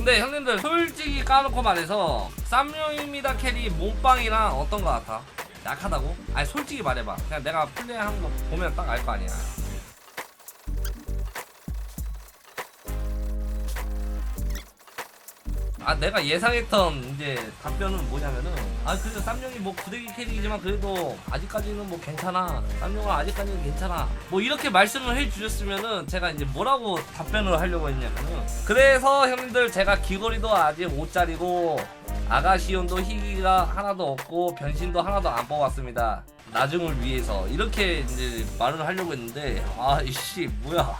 근데 형님들 솔직히 까놓고 말해서 쌈용입니다 캐리 몸빵이랑 어떤 거 같아? 약하다고? 아니 솔직히 말해봐 그냥 내가 플레이하는 거 보면 딱 알 거 아니야 아 내가 예상했던 이제 답변은 뭐냐면은 아 그래도 쌈용이 뭐 구대기 캐릭이지만 그래도 아직까지는 뭐 괜찮아. 쌈용아 아직까지는 괜찮아. 뭐 이렇게 말씀을 해주셨으면은 제가 이제 뭐라고 답변을 하려고 했냐면은 그래서 형님들 제가 귀걸이도 아직 5짜리고 아가시온도 희귀가 하나도 없고 변신도 하나도 안 뽑았습니다. 나중을 위해서. 이렇게 이제 말을 하려고 했는데 아이씨 뭐야.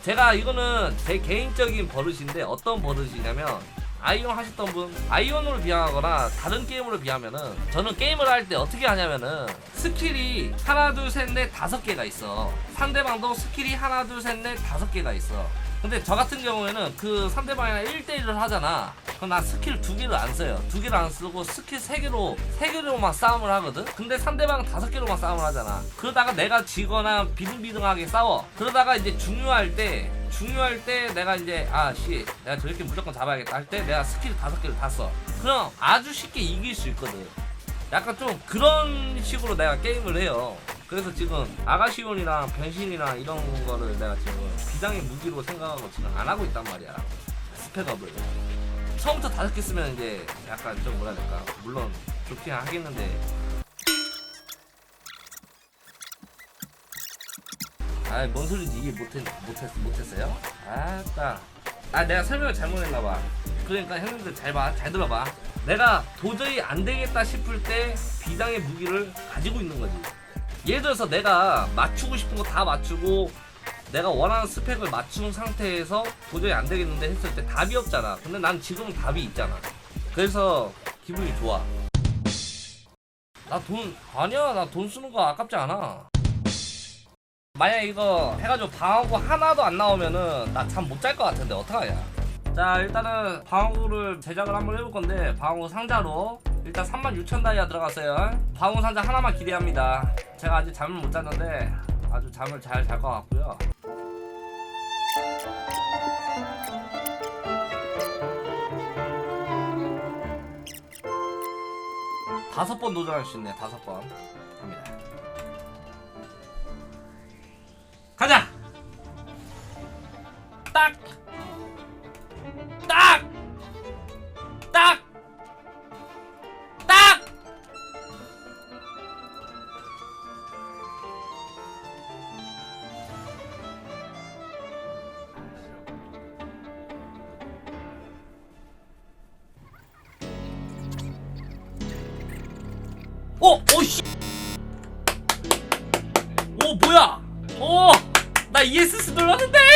제가 이거는 제 개인적인 버릇인데 어떤 버릇이냐면 아이온 하셨던 분 아이온으로 비하하거나 다른 게임으로 비하면은 저는 게임을 할 때 어떻게 하냐면은 스킬이 하나 둘 셋 넷 다섯 개가 있어. 상대방도 스킬이 하나 둘 셋 넷 다섯 개가 있어. 근데 저 같은 경우에는 그 상대방이랑 1대1을 하잖아. 그럼 나 스킬 두 개를 안 써요. 두 개를 안 쓰고 스킬 세 개로 세 개로만 싸움을 하거든? 근데 상대방은 다섯 개로만 싸움을 하잖아. 그러다가 내가 지거나 비등비등하게 싸워. 그러다가 이제 중요할 때 중요할 때 내가 이제 아씨 내가 저렇게 무조건 잡아야겠다 할 때 내가 스킬 다섯 개를 다 써. 그럼 아주 쉽게 이길 수 있거든. 약간 좀 그런 식으로 내가 게임을 해요. 그래서 지금 아가시온이랑 변신이랑 이런 거를 내가 지금 비장의 무기로 생각하고 지금 안 하고 있단 말이야. 스펙업을. 처음부터 다섯 개 쓰면 이제 약간 좀 뭐라 해야 될까. 물론 좋긴 하겠는데 아이 뭔 소리지 이게 못했, 못했, 못했어요? 아따. 아 내가 설명을 잘못했나봐. 그러니까 형님들 잘 봐, 잘 들어봐. 내가 도저히 안 되겠다 싶을 때 비장의 무기를 가지고 있는 거지. 예를 들어서 내가 맞추고 싶은 거 다 맞추고 내가 원하는 스펙을 맞춘 상태에서 도저히 안 되겠는데 했을 때 답이 없잖아. 근데 난 지금은 답이 있잖아. 그래서 기분이 좋아. 나 돈 아니야. 나 돈 쓰는 거 아깝지 않아 만약 이거 해가지고 방어구 하나도 안 나오면은 나 잠 못 잘 것 같은데 어떡하냐? 자 일단은 방어구를 제작을 한번 해볼 건데 방어구 상자로 일단 36,000 다이아 들어갔어요. 방어구 상자 하나만 기대합니다. 제가 아직 잠을 못 잤는데 아주 잠을 잘 잘 것 같고요. 다섯 번 도전할 수 있네 다섯 번 딱! 딱! 딱! 딱! 어! 오 씨! 오 뭐야? 오! 나 ESS 눌렀는데!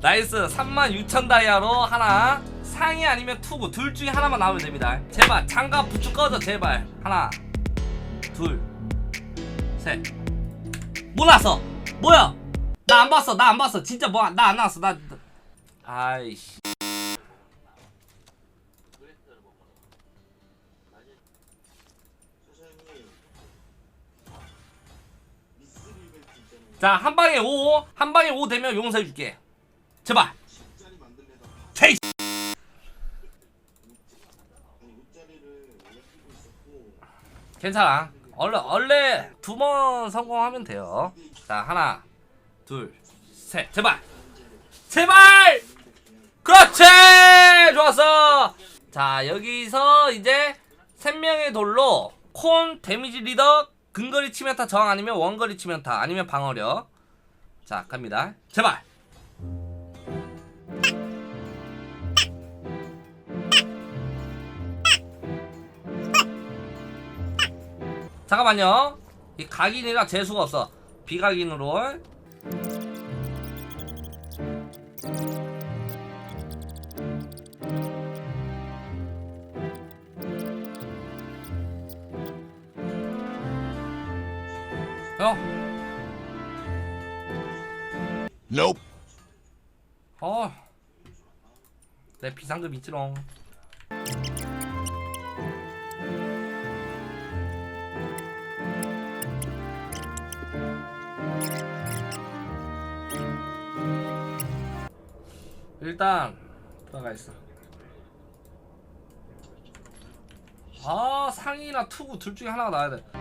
나이스. 36,000 다이아로 하나 상위 아니면 투구. 둘 중에 하나만 나오면 됩니다. 제발. 장갑 부츠 꺼져 제발. 하나 둘셋. 뭐 났어? 뭐야? 나 안 봤어. 나 안 봤어. 진짜 뭐 나 안 나왔어. 나 나- 아이씨. 자, 한 방에 5, 한 방에 5 되면 용서해 줄게. 제발. 제이. 괜찮아. 원래 원래 두 번 성공하면 돼요. 자, 하나, 둘, 셋. 제발. 제발. 그렇지. 좋았어. 자, 여기서 이제 생명의 돌로 콘 데미지 리더 근거리 치명타 저항 아니면 원거리 치명타 아니면 방어력 자 갑니다 제발 잠깐만요 이 각인이라 재수가 없어 비각인으로 형 Nope. 어. 내 비상금 있지롱. 일단 들어가 있어. 아 상이나 투구 둘 중에 하나가 나야 돼.